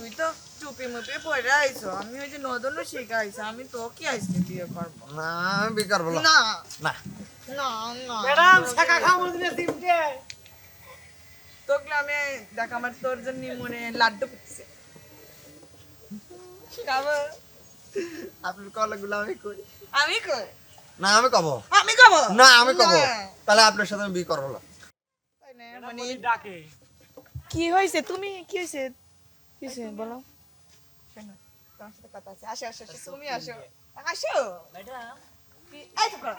তুই তো টুপি মুপি পরে আইছো। আমি ওই যে নদনও শিখাইছি আমি তো কি বিয়ে করব। না আমি বেকার বলো না। না। না। না ম্যাডাম শাখা খাব দিলে সিমটে তোকে আমি দেখ আমার তোর জন্য মনে লাড্ডু ফুটছে খাব। আপনার কলাগুলো আমি কই আমি কই? না আমি কব। আমি কব? না আমি কব। তাহলে আপনার সাথে আমি বিয়ে করব না, মানে ডাকে। কি হয়েছে? তুমি কি হয়েছে? কি হয়েছে বলো। শোনো তোমার সাথে কথা আছে। আসো আসো আসো, তুমি আসো। আসো। ম্যাডাম। এই তো করো।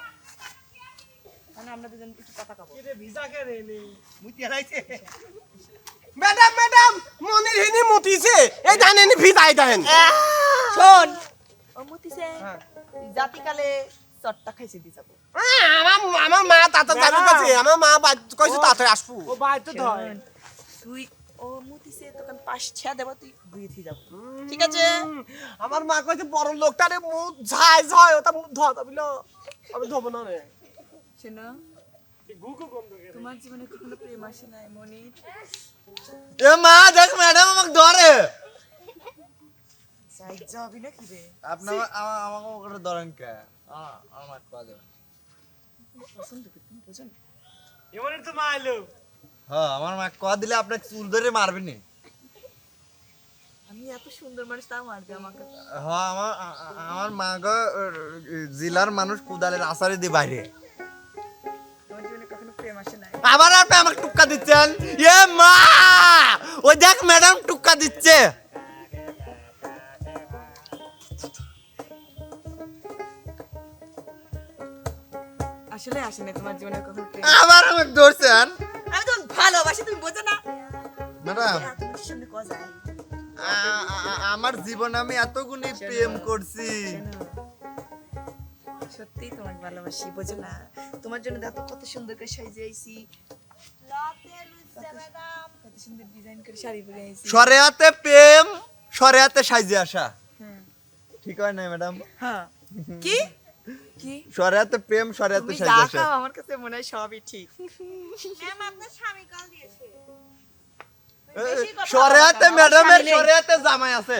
মানে আমরা দুজন একটু কথা কব। এটা ভিসা কে রে নে মুতি হারাইছে ম্যাডাম ম্যাডাম মনির হিনি মুতিছে। এই জানেন ভিজাই দেন। শোন। ও মতিছে। জাতিকালে চট্টা খাইছে দি যাব। আমার আমার মা তাতে জানি কাছে। আমার মা কইছে তাতে আসব। ও বাই তো ধয়। ও মতিছে তোকে পাশ ছেয়া দেবো তুই ঘুরে থি যাব ঠিক আছে? আমার মা কইছে বড় লোকটারে মুখ ঝাই ঝাই ওটা মুখ ধোয়া দাবিল আমি ধোবো না রে। শোনো তোমার জীবনে কখনো প্রেম আসে নাই মনি? এ মা দেখ ম্যাডাম আমাকে ধরে। যাই যাবি না কি রে? আপনার আমা- আমাকে ওখানে ধরেন কে? আমার কয়া দেবেন পছন্দ করি তুমি বোঝো এমন তো মা আইলো হ্যাঁ আমার মা কয়া দিলে আপনাকে চুল ধরে মারবেনি আমি এত সুন্দর মানুষ তা মারবে আমাকে। হ্যাঁ আমার আমার মা গো জেলার মানুষ কুদালের আসারে দিয়ে বাইরে। আবার আপনি আমাকে টুক্কা দিচ্ছেন? এ মা! ওই দেখ ম্যাডাম টুক্কা দিচ্ছে। আসলে আসে নাই তোমার জীবনে কখনো আবার আমাকে ধরছেন? তুমি বোঝো না। ম্যাডাম। আমার জীবনে আমি এতগুনি প্রেম করছি। সত্যি তোমাকে ভালোবাসি বোঝো না। তোমার জন্য দেখো কত সুন্দর করে সাজিয়ে আইছি কত সুন্দর ডিজাইন করে শাড়ি পরে আইছি সরেয়াতে প্রেম সরেয়াতে সাইজে আসা। হ্যাঁ। ঠিক হয় না ম্যাডাম? হ্যাঁ। কি? কি? সরেয়াতে প্রেম সাইজে যা আমার কাছে মনে হয় সবই ঠিক। এ, বেশি কথা সরেয়াতে বলো না, ম্যাডামের স্বামী। সরেয়াতে জামাই আছে।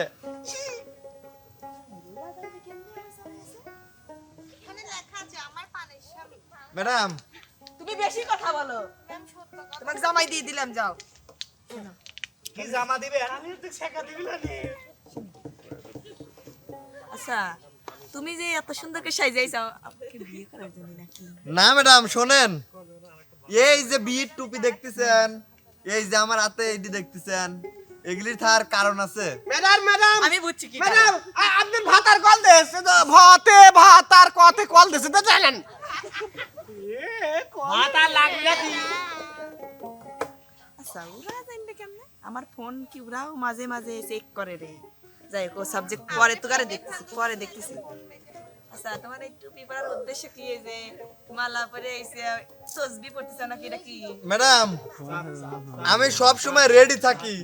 ম্যাডাম। তুমি বেশি কথা বলো। তোমাকে জামাই দিয়ে দিলাম যাও। কি জামা দিবে আমি তো শেখা দিবি না আচ্ছা তুমি যে এত সুন্দর করে সাজাইছো আমাকে বিয়ে করার জন্য নাকি? না ম্যাডাম শোনেন। এই যে বিয়ের টুপি দেখতেছেন এই যে আমার হাতে এইটি দেখতেছেন এগুলির থার কারণ আছে। ম্যাডাম ম্যাডাম আমি বুঝছি কি ম্যাডাম আপনি ভাতার কল দেছে তো ভাতে ভাতার কতে কল দেছে তো জানেন। মাথা লাগবে নাকি? আচ্ছা ওরা জানবে কেমনে? আমার ফোন কি ওরাও মাঝে মাঝে চেক করে রে। যাই হোক সাবজেক্ট পরে তো করে দেখতেছি পরে দেখতেছি। আচ্ছা তোমার এই টুপি পরার উদ্দেশ্য কি এই যে মালা পরে এসে তসবি পড়তেছে নাকি এটা কি? ম্যাডাম আমি সব সময় রেডি থাকি।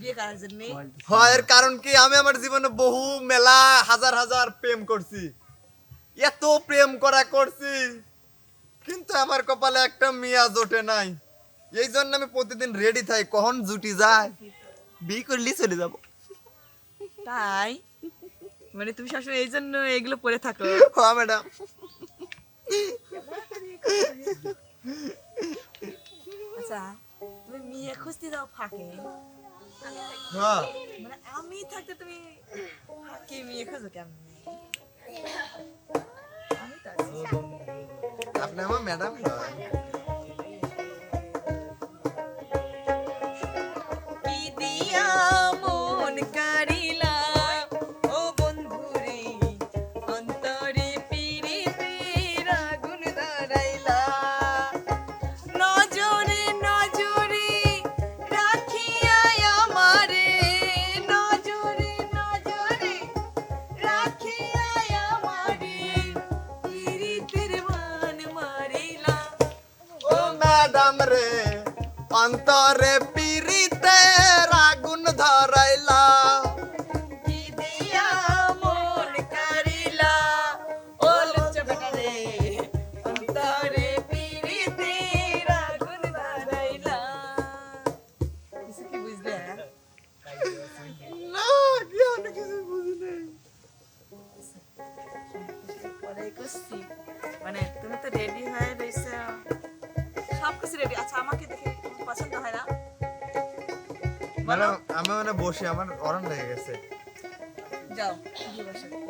বিয়ে করার জন্য? হয় এর কারণ কি? আমি আমার জীবনে বহু মেলা হাজার হাজার প্রেম করছি। এত প্রেম করা করছি কিন্তু আমার কপালে একটা মিয়া জোটে নাই। এই জন্য আমি প্রতিদিন রেডি থাকি কখন জুটি যায়? বিয়ে করলি চলে যাব। তাই? মানে তুমি সবসময় এই জন্য এগুলো পরে থাকো। হ্যাঁ ম্যাডাম। আচ্ছা তুমি মেয়ে খুঁজতে যাও ফাঁকে। হ্যাঁ। মানে আমি থাকতে তুমি ফাঁকে মেয়ে খোঁজো কেমন। আপনি আমার ম্যাডাম কি মন কারিলা অন্তরে বসে আমার অরণ লেগে গেছে। যাও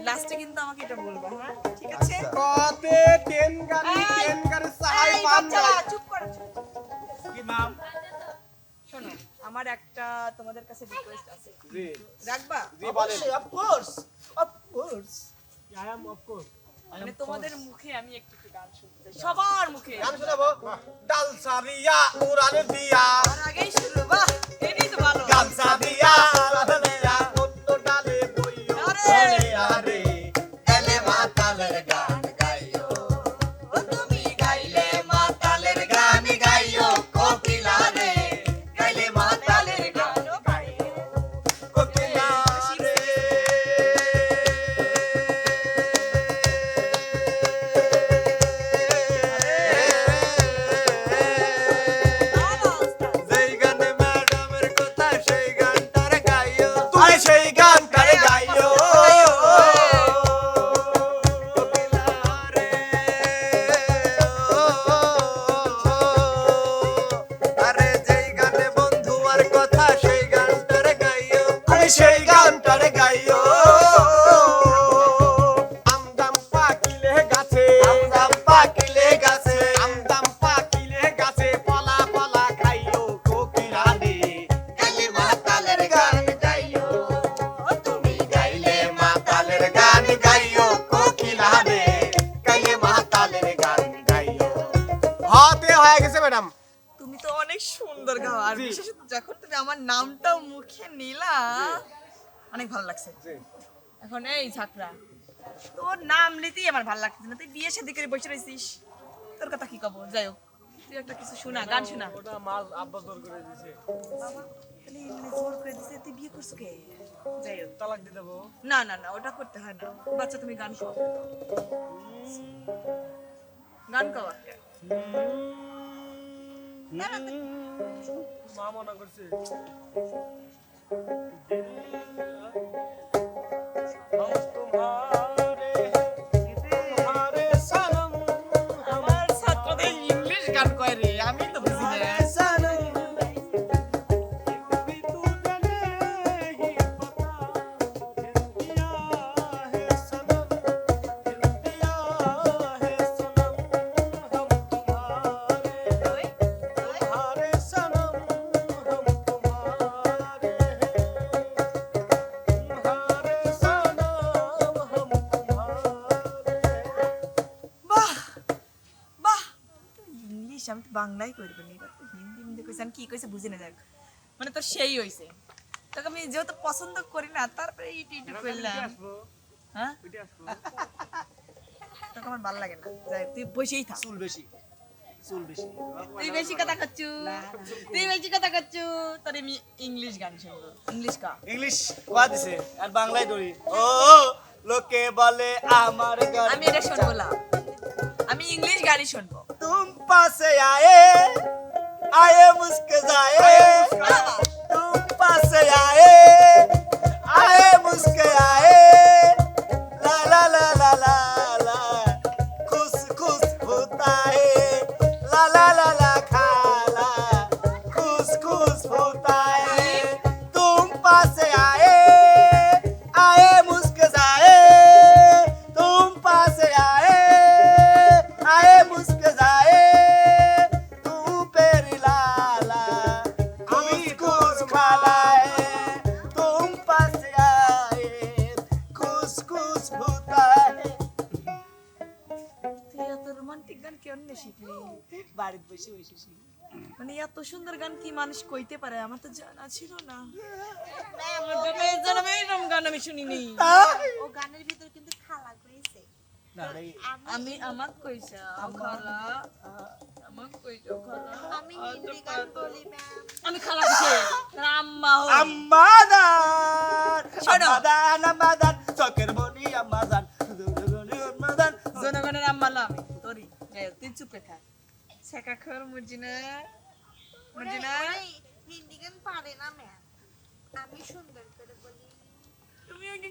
লাস্টে কিন্তু আমাকে এটা বলব হ্যাঁ? ঠিক আছে? আচ্ছা। কতে টেন গানি টেন গানি সাহাই পান চুপ করো, কি মাম শোনো আমার একটা তোমাদের কাছে রিকোয়েস্ট আছে। জি। রাখবা? জি বলেন of course of course I am of course মানে তোমাদের মুখে আমি একটু একটু গান শুনতে চাই। সবার মুখে। গান শোনাবো? ডাল সারিয়া উড়ানে দিয়া। আর আগেই শুরু বাহ এটাই তো ভালো। গান সারিয়া উড়ানে তুমি তো অনেক সুন্দর গাও। আর বিশেষত যখন তুমি আমার নামটাও মুখে নিলা অনেক ভালো লাগছে। এখন এই ছাত্রা তোর নাম নিতেই আমার ভালো লাগছে না। তুই বিয়ে শাদি করে বসে রয়েছিস তোর কথা কি কব? যাই হোক তুই একটা কিছু শোনা গান শোনা। ওটা মাল আব্বা জোর করে দিয়েছে বাবা তাহলে জোর করে দিছে তুই বিয়ে করছিস কে? যাই হোক। তালাক দিয়ে দেবো। না না না ওটা করতে হয় না। বাচ্চা তুমি গান গাও গান গাও একটা মা মনে করছে বাংলাই করব না এটা তো হিন্দি হিন্দি কইছে আমি কি কইছে বুঝি না যাক মানে তোর সেই হইছে। তোকে আমি যেহেতু পছন্দ করি না তারপরে ইটি ইটি করলাম। হ্যাঁ? তোকে আমার ভালো লাগে না যাই তুই বসেই থাক। চুল বেশি চুল বেশি। তুই বেশি কথা করছু? তুই বেশি কথা করছু? তোর আমি ইংলিশ গান শুনব। ইংলিশ কা? ইংলিশ কোয়া দিছে আর বাংলায় ধরি। ও লোকে বলে আমার গান আমি এটা শুনব না। আমি ইংলিশ গানই শুনব। तुम पास आए आए मुस्कुराए तुम पास आए आए मुस्कुराए ला ला ला ला ला ला গান কি মানুষ কইতে পারে? আমার তো জানা ছিল না। আমার জন্য এই জন্মে এরকম গান আমি শুনিনি। ও গানের ভিতর কিন্তু খালা কইছে। আমি আমাক কইছা খালা। কইছো আমি হিন্দি গান বলি ম্যাম আমি খালা দিছে আম্মা হই আম্মাদান শোনো। আম্মাদান আম্মাদান চকের মনি আম্মাদান আম্মাদান জনগণের আম্মা আমি তোরি যাই তুই চুপে থাক। শেখা খর মুজিনা মুজিনা হিন্দি গান পারে না ম্যাম। আমি সুন্দর করে বলি। তুমি ওই যে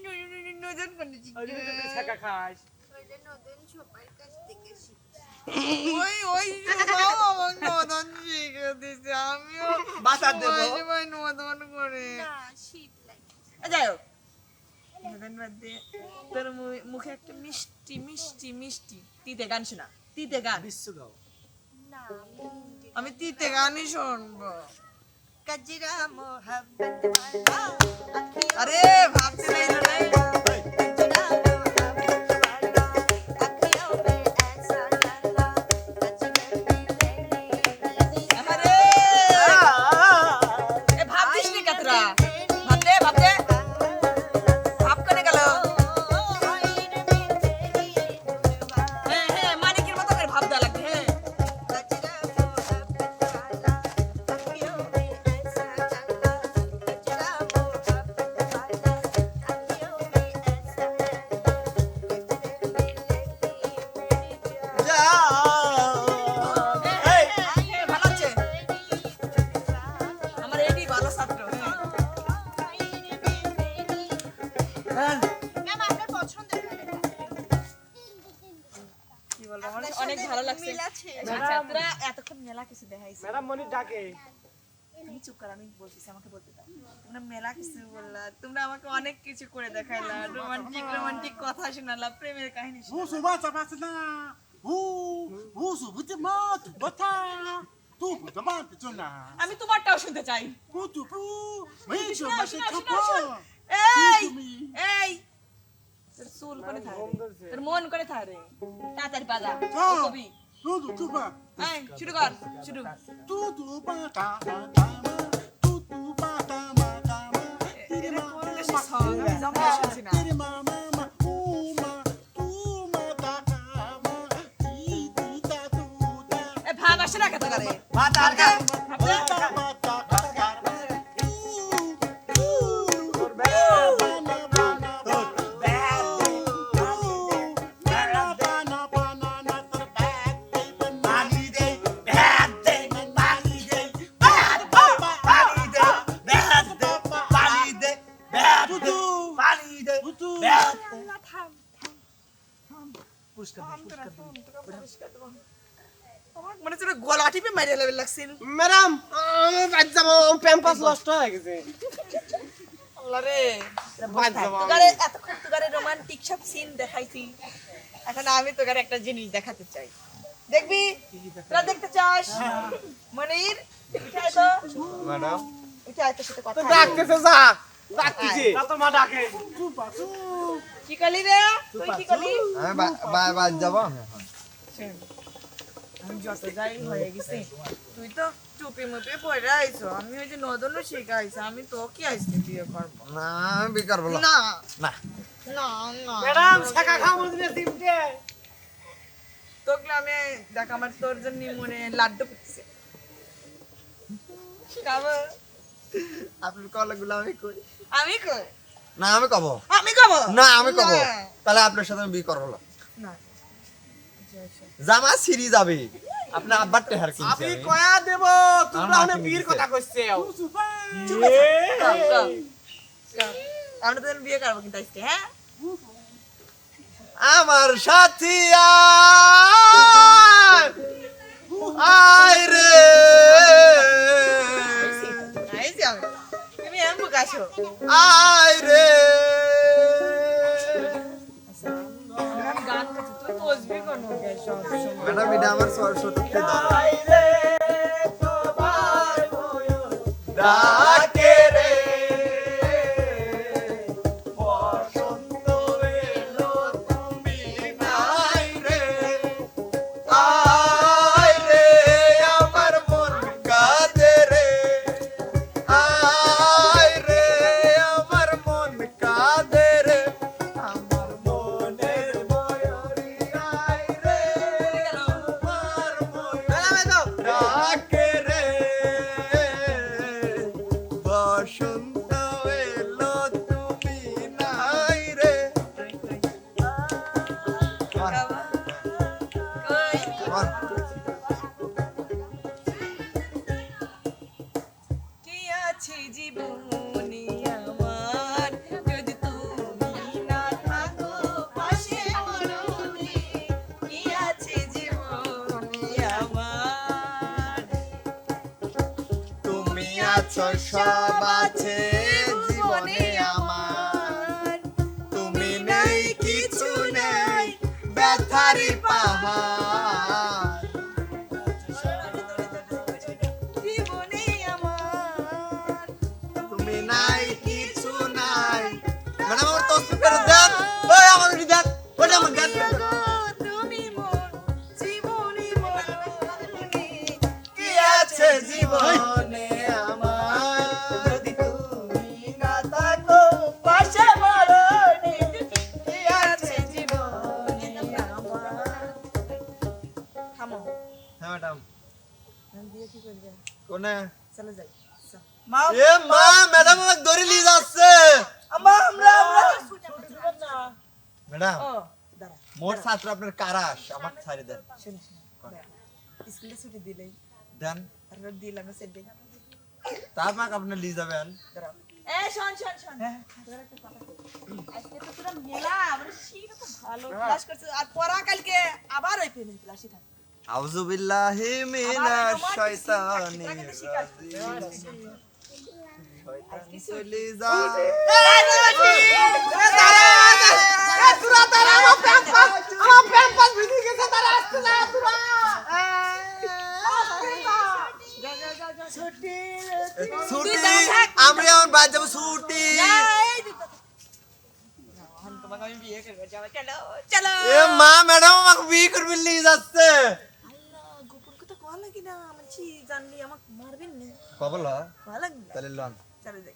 নজন করে ওই জন্য তুমি ছেঁকা খাস। ওইটা নতুন সবার কাছ থেকে শিখছি। ওই ওই সুগাও আমাকে নদন শিখে দিছে। আমিও বাতার দেবো। নদন করে। না শীত লাগে। যাই হোক। নদন বাদ দিয়ে তোর মু- মুখে একটা মিষ্টি মিষ্টি মিষ্টি। তিতে গান শোনা। তিতে গান। বিশ্ব গাও। না আমি তিতে গানই শুনব। আরে ভাবতে এতক্ষণ মেলা কিছু দেখাইছে ম্যাডাম মনি ডাকে তুমি চুপ কর আমি বলতেছি আমাকে বলতে দাও তোমরা মেলা কিছু বললা তোমরা আমাকে অনেক কিছু করে দেখাইলা রোমান্টিক রোমান্টিক কথা শোনালা প্রেমের কাহিনী শোনালা। Usu bata basna. U usu buti mat bata. Tu buta mat tuna. আমি তোমারটাও শুনতে চাই. এই এই তোর চুল করে থাকে তোর মন করে থাকে তাড়াতাড়ি বাজা ও Oh. কবি Tu tuba. Ai, শুরু কর শুরু Tu tu bata bata. Tu tu bata bata. Tiri ma দেশের song? আমি জমা শুনছি না Tiri ma ma ma. Uma. Tu ta ta ma. Ti ti ta tu ta. এ ভাব আসে না কত করে বাতার গাও ভাবতে লাগছিল ম্যাডাম আমি বাদ যাব প্যাম্পাস নষ্ট হয়ে গেছে। আল্লাহ রে। বাদ যাব। এতক্ষণ রোমান্টিক সব সিন দেখাইছি। এখন আমি তোগারে একটা জিনিস দেখাতে চাই। দেখবি? তোরা দেখতে চাস? মনির উঠে আয় তো। ম্যাডাম উঠে আয় তোর সাথে কথা তো আছে। ডাকতেছে যা। তো মা ডাকে। কি করলি রে? তুই কি করলি? আমি যাব। এখন আমি যত যাই হয়ে গেছি তুই তো টুপি মুপি পরে আইছো। আমি ওই যে নদনও শিখাইছি আমি তো কি বিয়ে করব। না আমি বেকার বলো না। না। না না। ম্যাডাম শাখা খাব দিনে সিমটে তোকে আমি দেখ আমার তোর জন্য মনে লাড্ডু খাব। কলগুলো আমি করি। আমি কই? না আমি কব। আমি কব? না আমি কব। তাহলে আপনার সাথে আমি বিয়ে করব না। জামা সিরি যাবে। আপনি আব্বার টেহার কিনছে আমি। কয়া দেব? তোমরা আমার অনেক বীর কথা কইছে। আমরা তো বিয়ে করব কিন্তু আজকে হ্যাঁ? আমার সাথী আয়, আয় রে। তুমি এম বুকাছো আয় ম্যাডাম এটা আমার সরস্বতী ডাকে শৈশব আছে কোনে চলো যাই। চল। মা এ মা ম্যাডাম আমাকে ধরে নিয়ে যাচ্ছে। আমা আমরা আমরা। ম্যাডাম ও, মোট ছাত্র আপনার কারাস আমার ছাড়ি দেন। স্কুলে ছুটি দিলেই। দেন। তারপর দিলাম সেদিন তারপর আপনি নিয়ে যাবেন। দাঁড়াও। এই শোন শোন শোন। কথা কই। আজকে তো পুরো মেলা আমরা শীত ভালো। ক্লাস করছে আর পড়া কালকে আবার ওই পেমেন্ট ক্লাসই থাকবে। আউযু বিল্লাহি মিনাশ শাইতানির রাজিম চলে যা ছুটি আমরা এখন বাদ যাব ছুটি তোমাকে আমি বিয়ে করব যাব চলো চলো এ মা ম্যাডাম আমাকে বিয়ে করবে নিয়ে যাচ্ছে আল্লাহ গোপন কথা কোয়া লাগে না আমার ছি জানলি আমাকে মারবেন না কবল কোয়া লাগবে তাহলে